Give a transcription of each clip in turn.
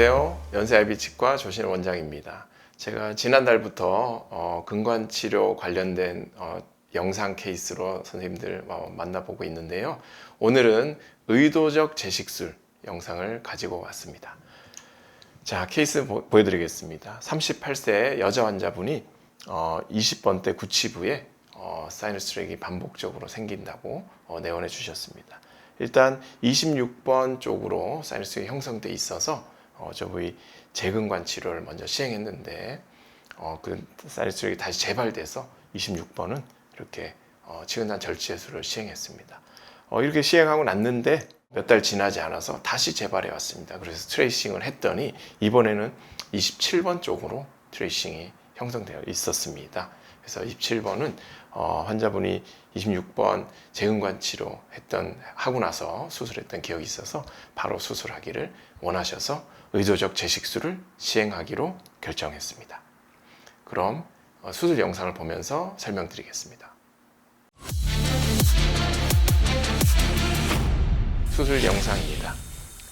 안녕하세요. 연세아이비 치과 조신 원장입니다. 제가 지난달부터 어, 근관 치료 관련된 어, 영상 케이스로 선생님들 어, 만나보고 있는데요. 오늘은 의도적 제식술 영상을 가지고 왔습니다. 자, 케이스 보, 여드리겠습니다 38세 여자 환자분이 어, 20번 때 구치부에 어, 사이너스 트랙이 반복적으로 생긴다고 어, 내원해 주셨습니다. 일단 26번 쪽으로 사이너스 트랙이 형성돼 있어서 어, 저희 재근관 치료를 먼저 시행했는데 어, 그 트랙이 다시 재발돼서 26번은 이렇게 어, 치근단 절제술을 시행했습니다. 어, 이렇게 시행하고 났는데 몇 달 지나지 않아서 다시 재발해 왔습니다. 그래서 트레이싱을 했더니 이번에는 27번 쪽으로 트레이싱이 형성되어 있었습니다. 그래서 27번은 어, 환자분이 26번 재근관 치료 했던 하고 나서 수술했던 기억이 있어서 바로 수술하기를 원하셔서 의도적 제식술을 시행하기로 결정했습니다. 그럼 어, 수술 영상을 보면서 설명드리겠습니다. 수술 영상입니다.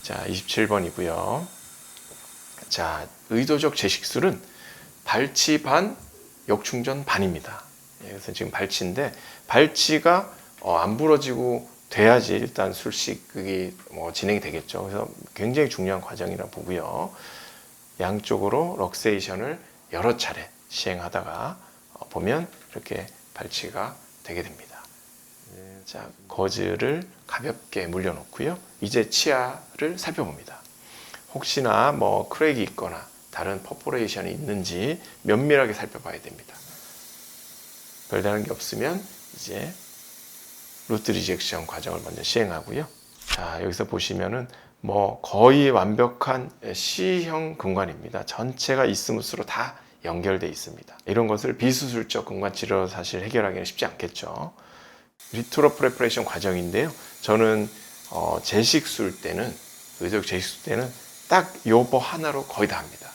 자, 27번이고요. 자, 의도적 제식술은 발치 반, 역충전 반입니다. 예, 그래서 지금 발치인데 발치가 어, 안 부러지고 돼야지 일단 술식이 뭐 진행이 되겠죠. 그래서 굉장히 중요한 과정이라 보고요. 양쪽으로 럭세이션을 여러 차례 시행하다가 어, 보면 이렇게 발치가 되게 됩니다. 예, 자, 거즈를 가볍게 물려놓고요. 이제 치아를 살펴봅니다. 혹시나 뭐 크랙이 있거나 다른 퍼포레이션이 있는지 면밀하게 살펴봐야 됩니다. 별다른 게 없으면 이제 루트 리젝션 과정을 먼저 시행하고요. 자, 여기서 보시면은 뭐 거의 완벽한 C형 근관입니다. 전체가 이스무스로 다 연결돼 있습니다. 이런 것을 비수술적 근관 치료로 사실 해결하기는 쉽지 않겠죠. 리트로 프레퍼레이션 과정인데요. 저는 어, 제식술 때는 의적 제식술 때는 딱 요버 하나로 거의 다 합니다.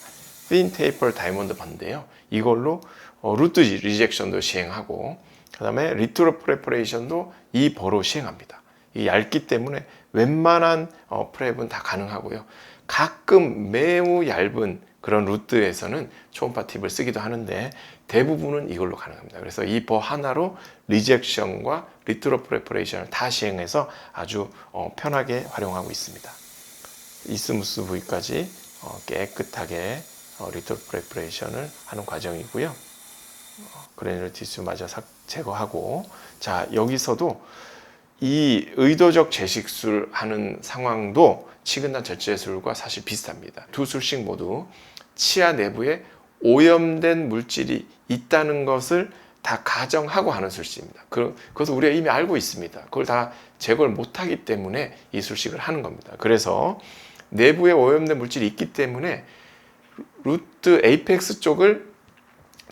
핀 테이퍼 다이몬드 반인데요. 이걸로 어, 루트 리젝션도 시행하고 그 다음에 리트로 프레퍼레이션도 이 버로 시행합니다. 이 얇기 때문에 웬만한 어, 프랩은 다 가능하고요. 가끔 매우 얇은 그런 루트에서는 초음파 팁을 쓰기도 하는데 대부분은 이걸로 가능합니다. 그래서 이 버 하나로 리젝션과 리트로 프레퍼레이션을 다 시행해서 아주 어, 편하게 활용하고 있습니다. 이스무스 부위까지 어, 깨끗하게 어, 리트로 프레퍼레이션을 하는 과정이고요. 티슈마저 삭- 제거하고 자 여기서도 이 의도적 제식술 하는 상황도 치근단 절제술과 사실 비슷합니다. 두 술씩 모두 치아 내부에 오염된 물질이 있다는 것을 다 가정하고 하는 술식입니다. 그- 그것을 우리가 이미 알고 있습니다. 그걸 다 제거를 못하기 때문에 이 술식을 하는 겁니다. 그래서 내부에 오염된 물질이 있기 때문에 루트 에이펙스 쪽을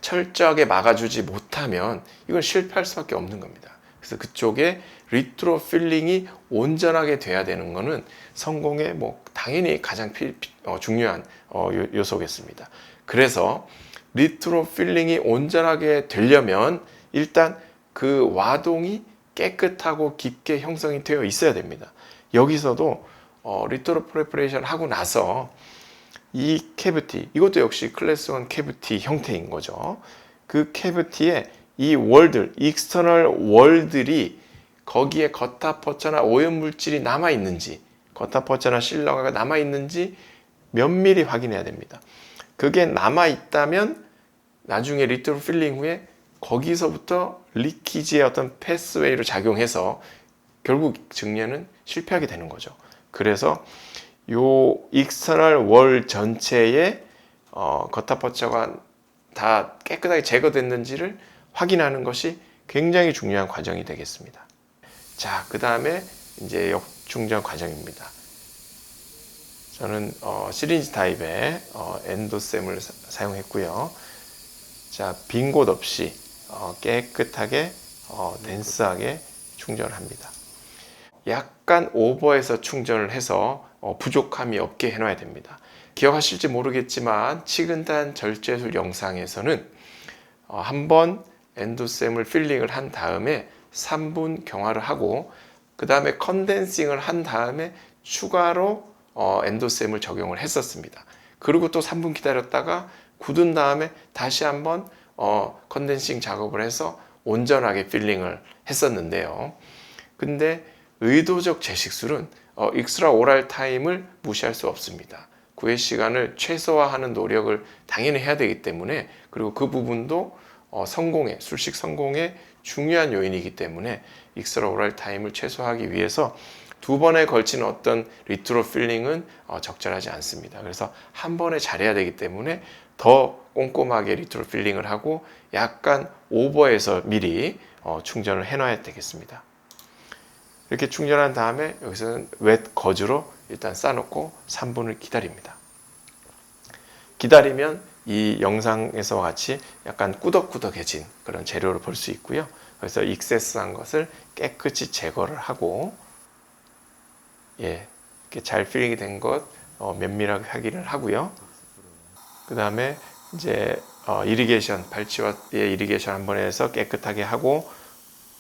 철저하게 막아주지 못하면 이건 실패할 수밖에 없는 겁니다. 그래서 그쪽에 리트로 필링이 온전하게 돼야 되는 것은 성공의 뭐 당연히 가장 필- 피- 어, 중요한 어, 요- 요소겠습니다. 그래서 리트로 필링이 온전하게 되려면 일단 그 와동이 깨끗하고 깊게 형성이 되어 있어야 됩니다. 여기서도 어, 리트로 프레퍼레이션 하고 나서 이 캐비티 이것도 역시 클래스 1 캐비티 형태인 거죠. 그 캐비티에 이 월들, 익스터널 월들이 거기에 겉타퍼처나 오염 물질이 남아 있는지, 겉타퍼처나 실러가 남아 있는지 면밀히 확인해야 됩니다. 그게 남아 있다면 나중에 리트로 필링 후에 거기서부터 리키지의 어떤 패스웨이로 작용해서 결국 증례는 실패하게 되는 거죠. 그래서 요 익스터널 월 전체에 어, 겉타퍼처가 다 깨끗하게 제거됐는지를 확인하는 것이 굉장히 중요한 과정이 되겠습니다. 자, 그 다음에 이제 역충전 과정입니다. 저는 어, 시린지 타입의 어, 엔도셈을 사- 사용했고요. 자, 빈 곳 없이 어, 깨끗하게 어, 덴스하게 충전을 합니다. 약간 오버해서 충전을 해서 어, 부족함이 없게 해놔야 됩니다. 기억하실지 모르겠지만 치근단 절제술 영상에서는 어, 한번 엔도셈을 필링을 한 다음에 3분 경화를 하고 그 다음에 컨덴싱을 한 다음에 추가로 어, 엔도셈을 적용을 했었습니다. 그리고 또 3분 기다렸다가 굳은 다음에 다시 한번 어, 컨덴싱 작업을 해서 온전하게 필링을 했었는데요. 근데 의도적 제식술은 어, 익스트라 오랄 타임을 무시할 수 없습니다. 구애 시간을 최소화하는 노력을 당연히 해야 되기 때문에 그리고 그 부분도 어, 성공의 술식 성공의 중요한 요인이기 때문에 익스트라 오랄 타임을 최소화하기 위해서 두 번에 걸친 어떤 리트로 필링은 어, 적절하지 않습니다. 그래서 한 번에 잘해야 되기 때문에 더 꼼꼼하게 리트로 필링을 하고 약간 오버해서 미리 어, 충전을 해놔야 되겠습니다. 이렇게 충전한 다음에 여기서는 웻 거즈로 일단 싸놓고 3분을 기다립니다. 기다리면 이 영상에서와 같이 약간 꾸덕꾸덕해진 그런 재료를 볼 수 있고요. 그래서 익세스한 것을 깨끗이 제거를 하고 예, 이렇게 잘 필링이 된것 어, 면밀하게 확인을 하고요. 그 다음에 이제 어, 이리게이션 발치와의 이리게이션 한 번 해서 깨끗하게 하고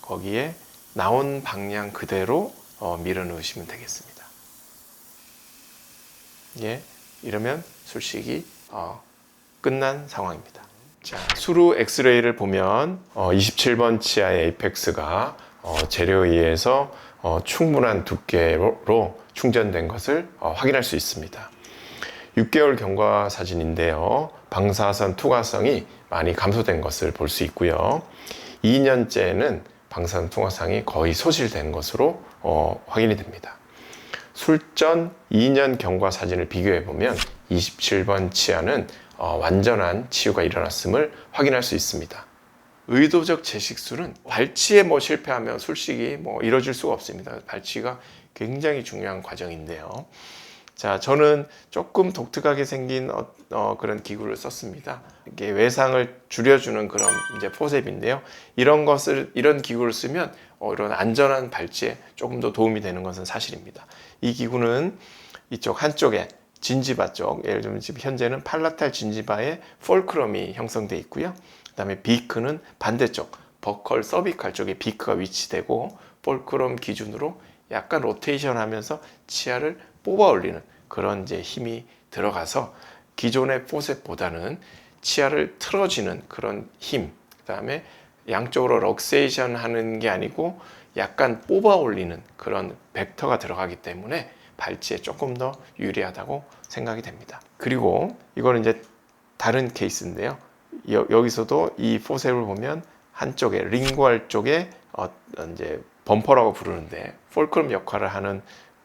거기에 나온 방향 그대로 어, 밀어 넣으시면 되겠습니다. 예, 이러면 술식이 어, 끝난 상황입니다. 자, 수루 엑스레이를 보면 어, 27번 치아의 에이펙스가 어, 재료에 의해서 어, 충분한 두께로 충전된 것을 어, 확인할 수 있습니다. 6개월 경과 사진인데요. 방사선 투과성이 많이 감소된 것을 볼 수 있고요. 2년째는 방사선 투과성이 거의 소실된 것으로 어, 확인이 됩니다. 술전 2년 경과 사진을 비교해 보면 27번 치아는 어, 완전한 치유가 일어났음을 확인할 수 있습니다. 의도적 제식술은 발치에 뭐 실패하면 술식이 뭐 이뤄질 수가 없습니다. 발치가 굉장히 중요한 과정인데요. 자, 저는 조금 독특하게 생긴 어, 어, 그런 기구를 썼습니다. 이게 외상을 줄여주는 그런 이제 포셉인데요. 이런 것을 이런 기구를 쓰면 어, 이런 안전한 발치에 조금 더 도움이 되는 것은 사실입니다. 이 기구는 이쪽 한쪽에 진지바 쪽, 예를 들면 지금 현재는 팔라탈 진지바에 폴크럼이 형성돼 있고요. 그다음에 비크는 반대쪽 버컬 서비칼 쪽에 비크가 위치되고 폴크럼 기준으로 약간 로테이션 하면서 치아를 뽑아 올리는 그런 이제 힘이 들어가서 기존의 포셋보다는 치아를 틀어지는 그런 힘, 그다음에 양쪽으로 럭세이션 하는 게 아니고 약간 뽑아 올리는 그런 벡터가 들어가기 때문에 발치에 조금 더 유리하다고 생각이 됩니다. 그리고 이거는 이제 다른 케이스인데요. 여, 여기서도 이 포셉을 보면 한쪽에 링구알 쪽에 어, 이제 범퍼라고 부르는데 폴크럼 역할을 하는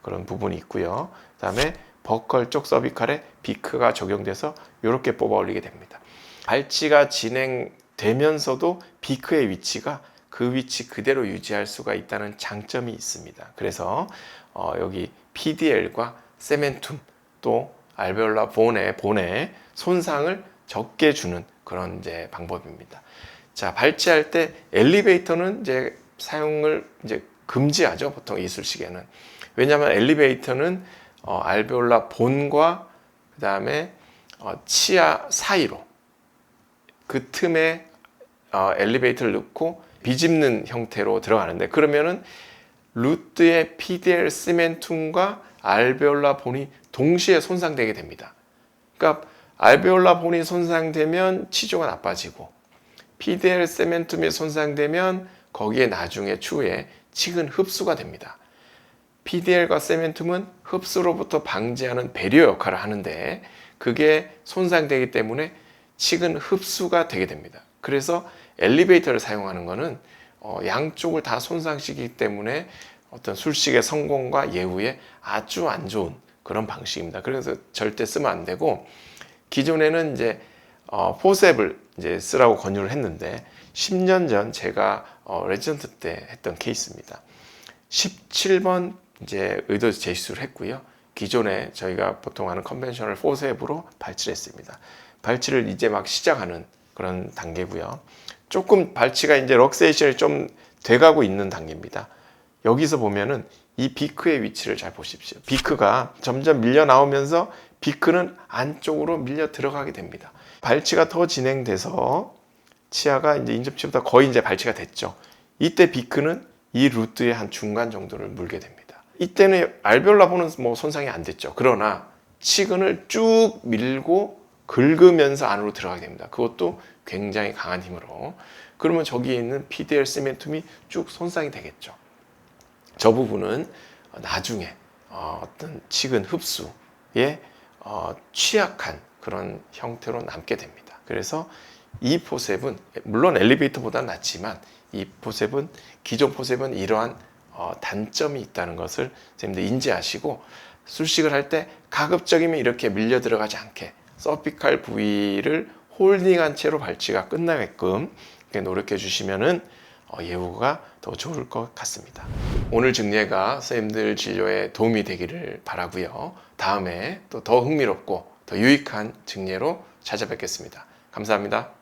그런 부분이 있고요. 그다음에 버컬 쪽 서비칼에 비크가 적용돼서 이렇게 뽑아 올리게 됩니다. 발치가 진행되면서도 비크의 위치가 그 위치 그대로 유지할 수가 있다는 장점이 있습니다. 그래서 어, 여기 PDL과 세멘툼 또 알베올라 본의 본의 손상을 적게 주는 그런 이제 방법입니다. 자 발치할 때 엘리베이터는 이제 사용을 이제 금지하죠 보통 이술식에는 왜냐하면 엘리베이터는 어, 알베올라 본과 그 다음에 어, 치아 사이로 그 틈에 어, 엘리베이터를 넣고 비집는 형태로 들어가는데 그러면은 루트의 PDL 시멘툼과 알베올라 본이 동시에 손상되게 됩니다. 그러니까 알베올라 본이 손상되면 치조가 나빠지고 PDL 세멘툼이 손상되면 거기에 나중에 추후에 칡은 흡수가 됩니다. PDL과 세멘툼은 흡수로부터 방지하는 배려 역할을 하는데 그게 손상되기 때문에 칡은 흡수가 되게 됩니다. 그래서 엘리베이터를 사용하는 것은 어, 양쪽을 다 손상시키기 때문에 어떤 술식의 성공과 예후에 아주 안 좋은 그런 방식입니다. 그래서 절대 쓰면 안 되고 기존에는 이제 어, 포셉을 이제 쓰라고 권유를 했는데 10년 전 제가 어, 레지던트 때 했던 케이스입니다. 17번 이제 의도 제시를 했고요. 기존에 저희가 보통 하는 컨벤셔널 포셉으로 발치를 했습니다. 발치를 이제 막 시작하는 그런 단계고요. 조금 발치가 이제 럭세이션이 좀 돼가고 있는 단계입니다. 여기서 보면은 이 비크의 위치를 잘 보십시오. 비크가 점점 밀려 나오면서 비크는 안쪽으로 밀려 들어가게 됩니다. 발치가 더 진행돼서 치아가 이제 인접치보다 거의 이제 발치가 됐죠. 이때 비크는 이 루트의 한 중간 정도를 물게 됩니다. 이때는 알베올라 보는 뭐 손상이 안 됐죠. 그러나 치근을 쭉 밀고 긁으면서 안으로 들어가게 됩니다. 그것도 굉장히 강한 힘으로. 그러면 저기에 있는 PDL 시멘툼이 쭉 손상이 되겠죠. 저 부분은 나중에 어, 어떤 치근 흡수에 어, 취약한 그런 형태로 남게 됩니다. 그래서 이 포셉은 물론 엘리베이터보다 낫지만 이 포셉은 기존 포셉은 이러한 어, 단점이 있다는 것을 선생님들 인지하시고 술식을 할 때 가급적이면 이렇게 밀려 들어가지 않게 서피칼 부위를 홀딩한 채로 발치가 끝나게끔 노력해 주시면은 어, 예후가 더 좋을 것 같습니다. 오늘 증례가 선생님들 진료에 도움이 되기를 바라고요. 다음에 또 더 흥미롭고 더 유익한 증례로 찾아뵙겠습니다. 감사합니다.